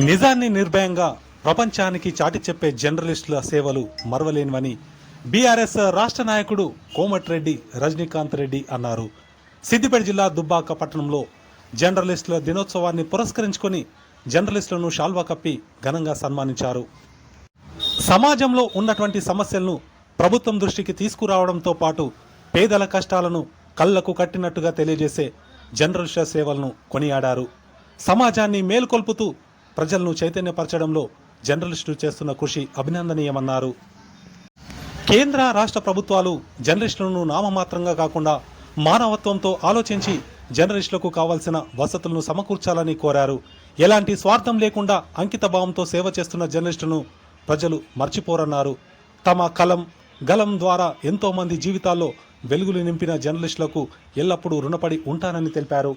నిజాన్ని నిర్భయంగా ప్రపంచానికి చాటి చెప్పే జర్నలిస్టుల సేవలు మరవలేనివని బీఆర్ఎస్ రాష్ట్ర నాయకుడు కోమటిరెడ్డి రజనీకాంత్ రెడ్డి అన్నారు. సిద్దిపేట జిల్లా దుబ్బాక పట్టణంలో జర్నలిస్టుల దినోత్సవాన్ని పురస్కరించుకొని జర్నలిస్టులను షాల్వా కప్పి ఘనంగా సన్మానించారు. సమాజంలో ఉన్నటువంటి సమస్యలను ప్రభుత్వం దృష్టికి తీసుకురావడంతో పాటు పేదల కష్టాలను కళ్ళకు కట్టినట్టుగా తెలియజేసే జర్నలిస్టుల సేవలను కొనియాడారు. సమాజాన్ని మేల్కొల్పుతూ ప్రజలను చైతన్యపరచడంలో జర్నలిస్టులు చేస్తున్న కృషి అభినందనీయమన్నారు. కేంద్ర రాష్ట్ర ప్రభుత్వాలు జర్నలిస్టులను నామమాత్రంగా కాకుండా మానవత్వంతో ఆలోచించి జర్నలిస్టులకు కావాల్సిన వసతులను సమకూర్చాలని కోరారు. ఎలాంటి స్వార్థం లేకుండా అంకిత భావంతో సేవ చేస్తున్న జర్నలిస్టులను ప్రజలు మర్చిపోరన్నారు. తమ కలం గలం ద్వారా ఎంతోమంది జీవితాల్లో వెలుగులు నింపిన జర్నలిస్టులకు ఎల్లప్పుడూ రుణపడి ఉంటానని తెలిపారు.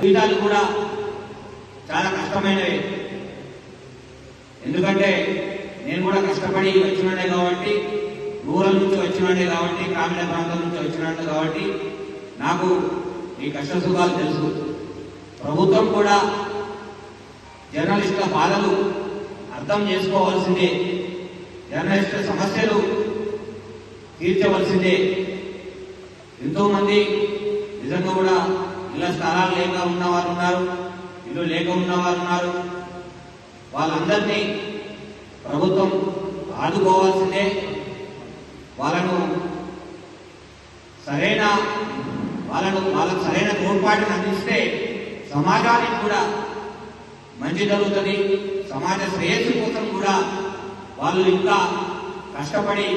జీవితాలు కూడా చాలా కష్టమైనవి. ఎందుకంటే నేను కూడా కష్టపడి వచ్చినాడే కాబట్టి రూరల్ నుంచి వచ్చినాడే కాబట్టి గ్రామీణ ప్రాంతం నుంచి వచ్చినాడు కాబట్టి నాకు ఈ కష్ట సుఖాలు తెలుసు. ప్రభుత్వం కూడా జర్నలిస్టుల బాధలు అర్థం చేసుకోవాల్సిందే. జర్నలిస్టుల సమస్యలు తీర్చవలసిందే. ఎంతోమంది నిజంగా కూడా ఇళ్ళ స్థలాలు లేక ఉన్నవారు ఉన్నారు ఇల్లు లేక ఉన్నవారు ఉన్నారు. వాళ్ళందరినీ ప్రభుత్వం ఆదుకోవాల్సిందే. వాళ్ళను సరైన వాళ్ళను వాళ్ళకు సరైన తోడ్పాటును అందిస్తే సమాజానికి కూడా మంచి జరుగుతుంది. సమాజ శ్రేయస్సు కోసం కూడా వాళ్ళు ఇంకా కష్టపడి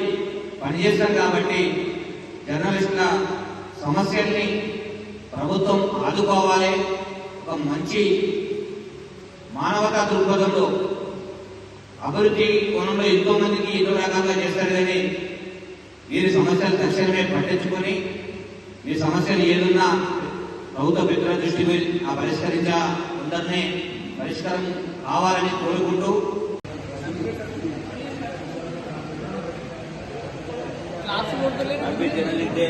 పనిచేస్తారు కాబట్టి జర్నలిస్టుల సమస్యల్ని ప్రభుత్వం ఆదుకోవాలి. ఒక మంచి మానవతా దృక్పథంలో అభివృద్ధి కోణంలో ఎంతో మందికి ఎన్నో రకాలుగా చేస్తారు కానీ వీరి సమస్యలు తక్షణమే పట్టించుకొని మీ సమస్యలు ఏదున్నా ప్రభుత్వ పెద్దల దృష్టి ఆ పరిష్కరించ అందరినీ పరిష్కారం కావాలని కోరుకుంటూ డే